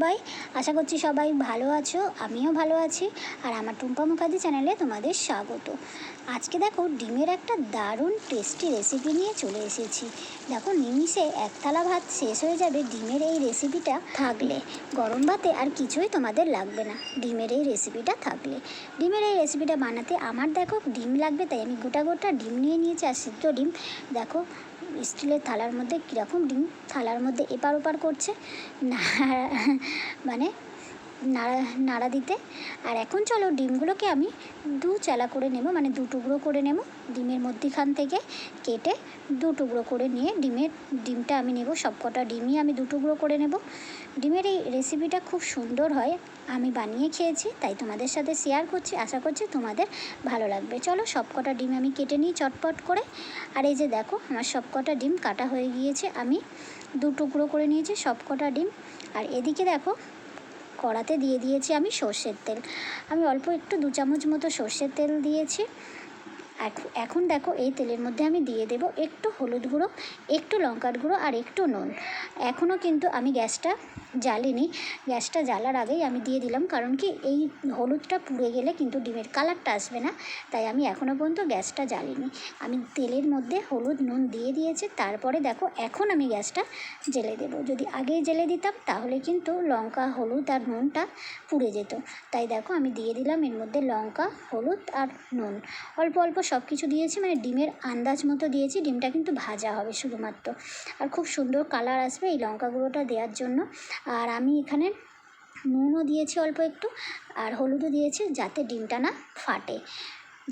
সবাই। আশা করছি সবাই ভালো আছো, আমিও ভালো আছি, আর আমার টুম্পা মুখার্জি চ্যানেলে তোমাদের স্বাগত। আজকে দেখো ডিমের একটা দারুণ টেস্টি রেসিপি নিয়ে চলে এসেছি। দেখো নিমিষে এক থালা ভাত শেষ হয়ে যাবে, ডিমের এই রেসিপিটা থাকলে। গরম ভাতে আর কিছুই তোমাদের লাগবে না, ডিমের এই রেসিপিটা থাকলে। ডিমের এই রেসিপিটা বানাতে আমার দেখো ডিম লাগবে, তাই আমি গোটা গোটা ডিম নিয়ে নিয়েছি, আর সিদ্ধ ডিম। দেখো স্টিলের থালার মধ্যে কীরকম ডিম থালার মধ্যে এপার ওপার করছে না মানে নাড়া নাড়া দিতে। আর এখন চলো ডিমগুলোকে আমি দু চালা করে নেব মানে দু টুকরো করে নেব ডিমের মধ্যিখান থেকে কেটে দু টুকরো করে নিয়ে ডিমের, ডিমটা আমি নেব, সবকটা ডিমই আমি দু টুকরো করে নেব। ডিমের এই রেসিপিটা খুব সুন্দর হয়, আমি বানিয়ে খেয়েছি, তাই তোমাদের সাথে শেয়ার করছি, আশা করছি তোমাদের ভালো লাগবে। চলো সবকটা ডিম আমি কেটে নিই চটপট করে। আর এই যে দেখো, আমার সবকটা ডিম কাটা হয়ে গিয়েছে, আমি দু টুকরো করে নিয়েছি সবকটা ডিম। আর এদিকে দেখো কড়াতে দিয়ে দিয়েছি আমি সর্ষের তেল। আমি অল্প একটু দু চামচ মতো সর্ষের তেল দিয়েছি। এখ- এখন দেখো এই তেলের মধ্যে আমি দিয়ে দেব একটু হলুদ গুঁড়ো, একটু লঙ্কার গুঁড়ো আর একটু নুন। এখনও কিন্তু আমি গ্যাসটা জ্বালিনি। গ্যাসটা জ্বালার আগেই আমি দিয়ে দিলাম কারণ কি এই হলুদটা পুড়ে গেলে কিন্তু ডিমের কালারটা আসবে না, তাই আমি এখনও পর্যন্ত গ্যাসটা জ্বালিনি। আমি তেলের মধ্যে হলুদ, নুন দিয়ে দিয়েছি, তারপরে দেখো এখন আমি গ্যাসটা জেলে দেবো। যদি আগেই জেলে দিতাম তাহলে কিন্তু লঙ্কা, হলুদ আর নুনটা পুড়ে যেত। তাই দেখো আমি দিয়ে দিলাম এর মধ্যে লঙ্কা, হলুদ আর নুন। অল্প অল্প সব কিছু দিয়েছি মানে ডিমের আন্দাজ মতো দিয়েছি, ডিমটা কিন্তু ভাজা হবে শুধুমাত্র। আর খুব সুন্দর কালার আসবে এই লঙ্কা গুঁড়োটা দেওয়ার জন্য। আর আমি এখানে নুনও দিয়েছি অল্প একটু, আর হলুদও দিয়েছি যাতে ডিমটা না ফাটে।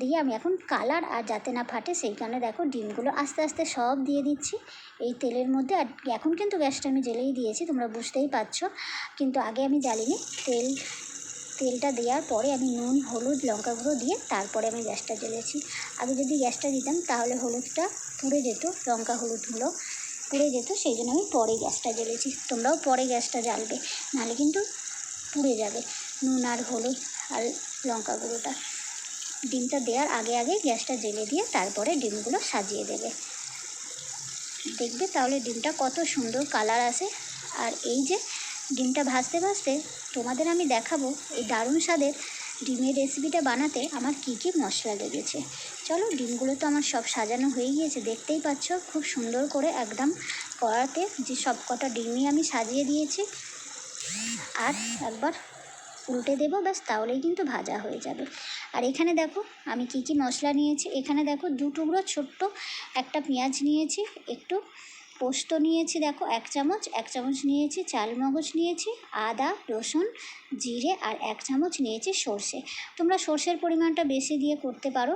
দিয়ে আমি এখন কালার আর যাতে না ফাটে সেই কারণে দেখো ডিমগুলো আস্তে আস্তে সব দিয়ে দিচ্ছি এই তেলের মধ্যে। আর এখন কিন্তু গ্যাসটা আমি জ্বেলেই দিয়েছি, তোমরা বুঝতেই পারছ। কিন্তু আগে আমি জ্বালিনি, তেল তেলটা দেওয়ার পরে আমি নুন, হলুদ, লঙ্কা গুঁড়ো দিয়ে তারপরে আমি গ্যাসটা জ্বেলেছি। আগে যদি গ্যাসটা দিতাম তাহলে হলুদটা পুড়ে যেত, লঙ্কা, হলুদগুলো পুড়ে যেত, সেই জন্য আমি পরে গ্যাসটা জ্বেলেছি। তোমরাও পরে গ্যাসটা জ্বালবে, নাহলে কিন্তু পুড়ে যাবে। নুন আর হলুদ আর লঙ্কা গুঁড়োটা। ডিমটা দেওয়ার আগে আগে গ্যাসটা জ্বেলে দিয়ে তারপরে ডিমগুলো সাজিয়ে দেবে। দেখবে তাহলে ডিমটা কত সুন্দর কালার আসে। আর এই যে ডিমটা ভাজতে ভাজতে তোমাদের আমি দেখাবো এই দারুণ স্বাদের ডিমের রেসিপিটা বানাতে আমার কী কী মশলা লেগেছে। চলো, ডিমগুলো তো আমার সব সাজানো হয়ে গিয়েছে, দেখতেই পাচ্ছ খুব সুন্দর করে একদম কড়াতে যে সব কটা ডিমই আমি সাজিয়ে দিয়েছি। আর একবার উল্টে দেবো, ব্যাস তাহলেই কিন্তু ভাজা হয়ে যাবে। আর এখানে দেখো, আমি কি কি মশলা নিয়েছি, এখানে দেখো দু টুকরো ছোট্ট একটা পেঁয়াজ নিয়েছি, একটু পোস্ত নিয়েছি, দেখো, এক চামচ এক চামচ নিয়েছি, চাল মগজ নিয়েছি, আদা, রসুন, জিরে আর এক চামচ নিয়েছি সর্ষে। তোমরা সর্ষের পরিমাণটা বেশি দিয়ে করতে পারো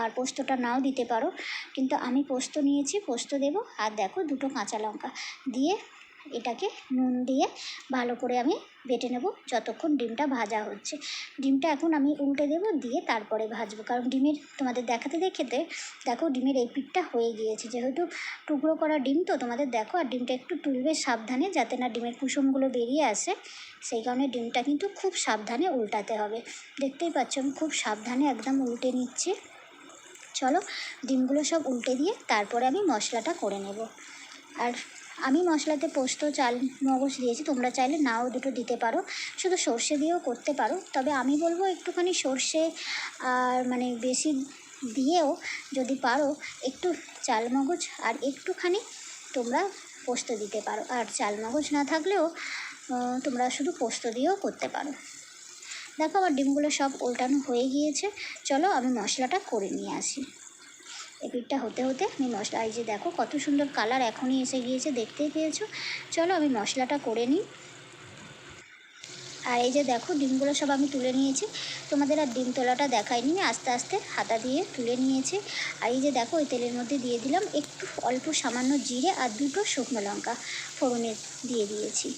আর পোস্তটা নাও দিতে পারো। কিন্তু আমি পোস্ত নিয়েছি, পোস্ত দেবো, আর দেখো দুটো কাঁচা লঙ্কা দিয়ে এটাকে নুন দিয়ে ভালো করে আমি বেটে নেব যতক্ষণ ডিমটা ভাজা হচ্ছে। ডিমটা এখন আমি উল্টে দেবো দিয়ে তারপরে ভাজবো। কারণ ডিমের তোমাদের দেখাতে দেখাতে দেখো ডিমের এই পিঠটা হয়ে গিয়েছে। যেহেতু টুকরো করা ডিম তো তোমাদের দেখো, আর ডিমটা একটু তুলবে সাবধানে যাতে না ডিমের কুসুমগুলো বেরিয়ে আসে। সেই কারণে ডিমটা কিন্তু খুব সাবধানে উল্টাতে হবে। দেখতেই পাচ্ছ আমি খুব সাবধানে একদম উল্টে নিচ্ছি। চলো ডিমগুলো সব উল্টে দিয়ে তারপরে আমি মশলাটা করে নেব। আর আমি মশলাতে পোস্ত, চাল, মগজ দিয়েছি। তোমরা চাইলে নাও দুটো দিতে পারো। শুধু সর্ষে দিয়েও করতে পারো। তবে আমি বলব একটুখানি সর্ষে আর মানে বেশি দিয়েও যদি পারো, একটু চাল মগজ আর একটুখানি তোমরা পোস্ত দিতে পারো। আর চাল মগজ না থাকলেও তোমরা শুধু পোস্ত দিয়েও করতে পারো। দেখো আমার ডিমগুলো সব উল্টানো হয়ে গিয়েছে। চলো আমি মশলাটা করে নিয়ে আসি। এপিটটা হতে হতে আমি মশলা, এই যে দেখো কত সুন্দর কালার এখনই এসে গিয়েছে, দেখতেই পেয়েছ। চলো আমি মশলাটা করে নিই। আর এই যে দেখো, ডিমগুলো সব আমি তুলে নিয়েছি। তোমাদের আর ডিম তোলাটা দেখাইনি, আস্তে আস্তে হাতা দিয়ে তুলে নিয়েছি। আর এই যে দেখো, ওই তেলের মধ্যে দিয়ে দিলাম একটু অল্প সামান্য জিরে আর দুটো শুকনো লঙ্কা ফোড়নে দিয়ে দিয়েছি।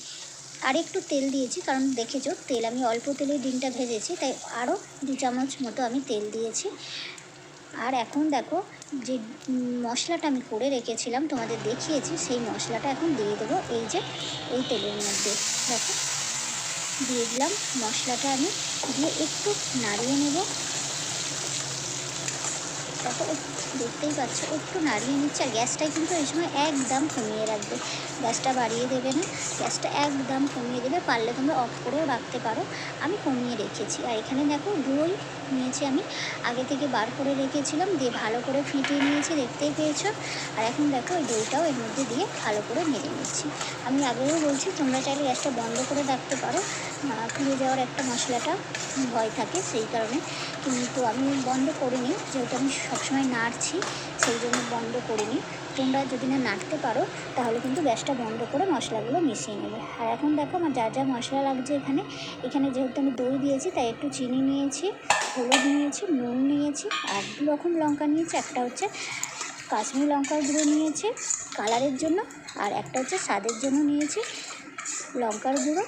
আর একটু তেল দিয়েছি, কারণ দেখেছ, তেল আমি অল্প তেলে ডিমটা ভেজেছি, তাই আরও দু চামচ মতো আমি তেল দিয়েছি। আর এখন দেখো যে মশলাটা আমি করে রেখেছিলাম, তোমাদের দেখিয়েছি, সেই মশলাটা এখন দিয়ে দেবো এই যে এই তেলের মধ্যে। দেখো, দিয়ে দিলাম, মশলাটা আমি দিয়ে একটু নাড়িয়ে নেব। দেখো দেখতেই পাচ্ছ, একটু নাড়িয়ে নিচ্ছে, আর গ্যাসটাই কিন্তু এই সময় একদম কমিয়ে রাখবে। গ্যাসটা বাড়িয়ে দেবে না, গ্যাসটা একদম কমিয়ে দেবে, পারলে তোমরা অফ করেও রাখতে পারো। আমি কমিয়ে রেখেছি, আর এখানে দেখো দই নিয়েছি আমি, আগে থেকে বার করে রেখেছিলাম, দিয়ে ভালো করে ফিটিয়ে নিয়েছি, দেখতেই পেয়েছ। আর এখন দেখো ওই দইটাও এর মধ্যে দিয়ে ভালো করে নেড়ে নিচ্ছি। আমি আগেও বলছি, তোমরা চাইলে গ্যাসটা বন্ধ করে রাখতে পারো পুড়ে যাওয়ার একটা মশলাটা ভয় থাকে সেই কারণে। কিন্তু আমি বন্ধ করিনি, যেহেতু আমি সবসময় নাড়ছি, সেই জন্য বন্ধ করিনি। তোমরা যদি না নাড়তে পারো, তাহলে কিন্তু গ্যাসটা বন্ধ করে মশলাগুলো মিশিয়ে নেবে। আর এখন দেখো আমার যা যা মশলা লাগছে এখানে এখানে যেহেতু আমি দই দিয়েছি, তাই একটু চিনি নিয়েছি, হলুদ নিয়েছি, নুন নিয়েছি, আর দু রকম লঙ্কা নিয়েছি। একটা হচ্ছে কাশ্মীরি লঙ্কার গুঁড়ো নিয়েছি, কালারের জন্য, আর একটা হচ্ছে স্বাদের জন্য নিয়েছি লঙ্কার গুঁড়ো,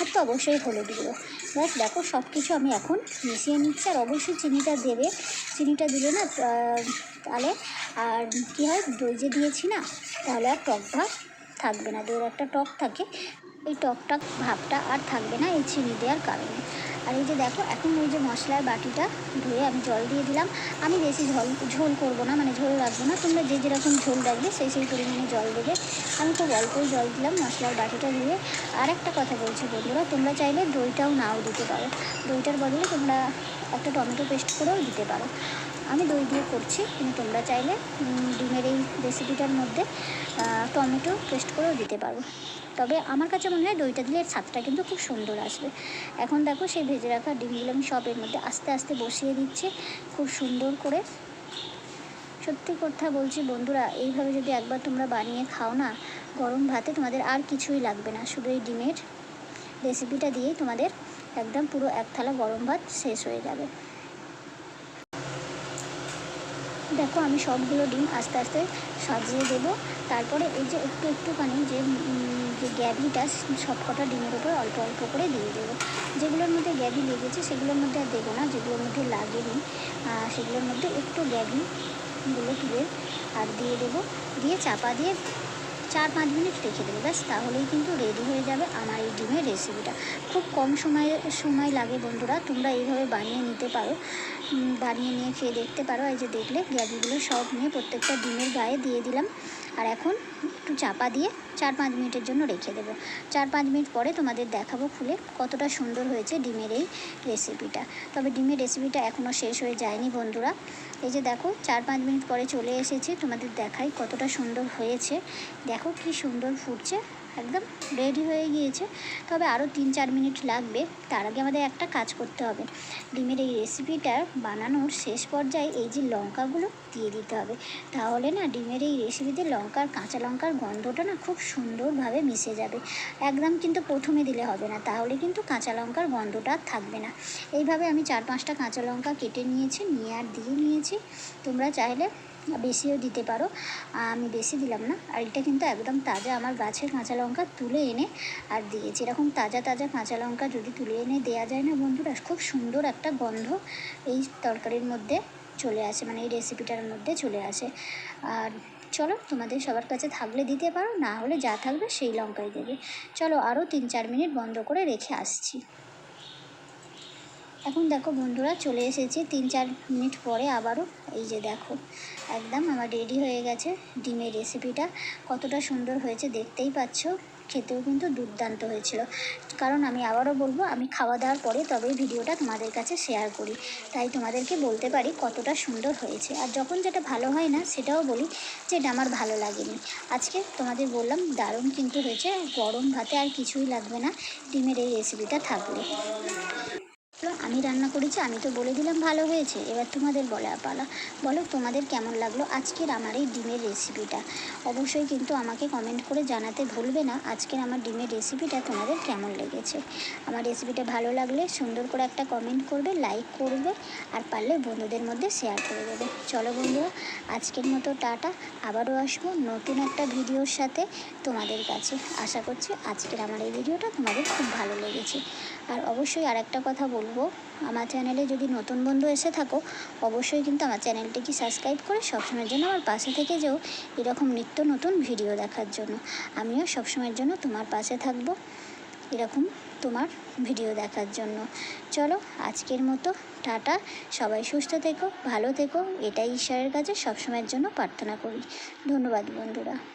আর তো অবশ্যই হলুদ গুঁড়ো। ব্যাস দেখো সব কিছু আমি এখন মিশিয়ে নিচ্ছি আর অবশ্যই চিনিটা দেবে। চিনিটা দিলে না তাহলে আর কী হয়, দই যে দিয়েছি না, তাহলে আর টক ভাত থাকবে না। দইয়ের একটা টক থাকে। এই টকটক ভাবটা আর থাকবে না, এই চিনি দেওয়ার কারণে। আর এই যে দেখো, এখন ওই যে মশলার বাটিটা ধুয়ে আমি জল দিয়ে দিলাম। আমি বেশি ঝোল ঝোল করব না মানে ঝোল রাখব না। তোমরা যে যেরকম ঝোল রাখবে, সেই সেই পরিমাণে জল দেবে। আমি খুব অল্পই জল দিলাম মশলার বাটিটা ধুয়ে। আর একটা কথা বলছি বন্ধুরা, তোমরা চাইলে দইটাও নাও দিতে পারো। দইটার বদলে তোমরা একটা টমেটো পেস্ট করেও দিতে পারো। আমি দই দিয়ে করছি, কিন্তু তোমরা চাইলে ডিমের এই রেসিপিটার মধ্যে টমেটো পেস্ট করেও দিতে পারো। তবে আমার কাছে মনে হয় দইটা দিলে স্বাদটা কিন্তু খুব সুন্দর আসবে। এখন দেখো সেই ভেজে রাখা ডিমগুলো আমি সব এর মধ্যে আস্তে আস্তে বসিয়ে দিচ্ছি, খুব সুন্দর করে। সত্যি কথা বলছি বন্ধুরা, এইভাবে যদি একবার তোমরা বানিয়ে খাও না, গরম ভাতে তোমাদের আর কিছুই লাগবে না। শুধু এই ডিমের রেসিপিটা দিয়েই তোমাদের একদম পুরো এক থালা গরম ভাত শেষ হয়ে যাবে। দেখো আমি সবগুলো ডিম আস্তে আস্তে সাজিয়ে দেবো। তারপরে এই যে একটু একটুখানি যে যে গ্যাভিটা সব কটা ডিমের উপর অল্প অল্প করে দিয়ে দেবো। যেগুলোর মধ্যে গ্যাভি লেগেছে সেগুলোর মধ্যে আর দেবো না, যেগুলোর মধ্যে লাগেনি সেগুলোর মধ্যে একটু গ্যাভিগুলো তুলে আর দিয়ে দেবো। দিয়ে চাপা দিয়ে চার পাঁচ মিনিট রেখে দেবো। ব্যাস, তাহলেই কিন্তু রেডি হয়ে যাবে আমার এই ডিমের রেসিপিটা খুব কম সময়ে, সময় লাগে বন্ধুরা, তোমরা এইভাবে বানিয়ে নিতে পারো। বানিয়ে নিয়ে খেয়ে দেখতে পারো। এই যে দেখলে, গ্যাভিগুলো সব নিয়ে প্রত্যেকটা ডিমের গায়ে দিয়ে দিলাম। আর এখন একটু চাপা দিয়ে চার পাঁচ মিনিটের জন্য রেখে দেবো। চার পাঁচ মিনিট পরে তোমাদের দেখাবো খুলে কতটা সুন্দর হয়েছে ডিমের এই রেসিপিটা তবে ডিমের রেসিপিটা এখনও শেষ হয়ে যায়নি বন্ধুরা। এই যে দেখো, চার পাঁচ মিনিট পরে চলে এসেছে। তোমাদের দেখাই কতটা সুন্দর হয়েছে। দেখো কি সুন্দর ফুটছে। একদম রেডি হয়ে গিয়েছে। তবে আরও তিন চার মিনিট লাগবে, তার আগে আমাদের একটা কাজ করতে হবে। ডিমের এই রেসিপিটা বানানোর শেষ পর্যায়ে এই যে লঙ্কাগুলো দিয়ে দিতে হবে। তাহলে না ডিমের এই রেসিপিতে লঙ্কার, কাঁচা লঙ্কার গন্ধটা না খুব সুন্দরভাবে মিশে যাবে। একদম কিন্তু প্রথমে দিলে হবে না, তাহলে কিন্তু কাঁচা লঙ্কার গন্ধটা থাকবে না। এইভাবে আমি চার পাঁচটা কাঁচা লঙ্কা কেটে নিয়েছি, নিয়ে আর দিয়ে নিয়েছি। তোমরা চাইলে বেশিও দিতে পারো। আমি বেশি দিলাম না। আর এটা কিন্তু একদম তাজা। আমার গাছের কাঁচা লঙ্কা তুলে এনে আর দিয়েছি এরকম তাজা তাজা কাঁচা লঙ্কা যদি তুলে এনে দেওয়া যায় না বন্ধুরা, খুব সুন্দর একটা গন্ধ এই তরকারির মধ্যে চলে আসে মানে এই রেসিপিটার মধ্যে চলে আসে। আর চলো, তোমাদের সবার কাছে থাকলে দিতে পারো, না হলে যা থাকবে সেই লঙ্কাই দেবে। চলো আরও তিন চার মিনিট বন্ধ করে রেখে আসছি। এখন দেখো বন্ধুরা চলে এসেছি তিন চার মিনিট পরে আবারও। এই যে দেখো, একদম আমার রেডি হয়ে গেছে ডিমের রেসিপিটা কতটা সুন্দর হয়েছে, দেখতেই পাচ্ছ। খেতেও কিন্তু দুর্দান্ত হয়েছিল। কারণ আমি আবারও বলব, আমি খাওয়া দাওয়ার পরে তবে ভিডিওটা তোমাদের কাছে শেয়ার করি। তাই তোমাদেরকে বলতে পারি কতটা সুন্দর হয়েছে। আর যখন যেটা ভালো হয় না, সেটাও বলি যে এটা আমার ভালো লাগেনি। আজকে তোমাদের বললাম, দারুণ কিন্তু হয়েছে। গরম ভাতে আর কিছুই লাগবে না। ডিমের এই রেসিপিটা থাকলে। আমি রান্না করেছি, আমি তো বলে দিলাম ভালো হয়েছে। এবার তোমাদের বলা পালা, বলো তোমাদের কেমন লাগল আজকের আমার এই ডিমের রেসিপিটা অবশ্যই কিন্তু আমাকে কমেন্ট করে জানাতে ভুলবে না, আজকের আমার ডিমের রেসিপিটা তোমাদের কেমন লেগেছে? আমার রেসিপিটা ভালো লাগলে সুন্দর করে একটা কমেন্ট করবে লাইক করবে, আর পারলে বন্ধুদের মধ্যে শেয়ার করে দেবে। চলো বন্ধুরা, আজকের মতো টাটা, আবারও আসব নতুন একটা ভিডিওর সাথে তোমাদের কাছে। আশা করছি আজকের আমার এই ভিডিওটা তোমাদের খুব ভালো লেগেছে। আর অবশ্যই আর একটা কথা বলব। আমার চ্যানেলে যদি নতুন বন্ধু এসে থাকো, অবশ্যই কিন্তু আমার চ্যানেলটিকে সাবস্ক্রাইব করে সবসময়ের জন্য আমার পাশে থেকে যেও এরকম নিত্য নতুন ভিডিও দেখার জন্য। আমিও সবসময়ের জন্য তোমার পাশে থাকব এরকম তোমার ভিডিও দেখার জন্য। চলো, আজকের মতো টাটা। সবাই সুস্থ থেকো, ভালো থেকো। এটাই ঈশ্বরের কাছে সবসময়ের জন্য প্রার্থনা করি। ধন্যবাদ বন্ধুরা।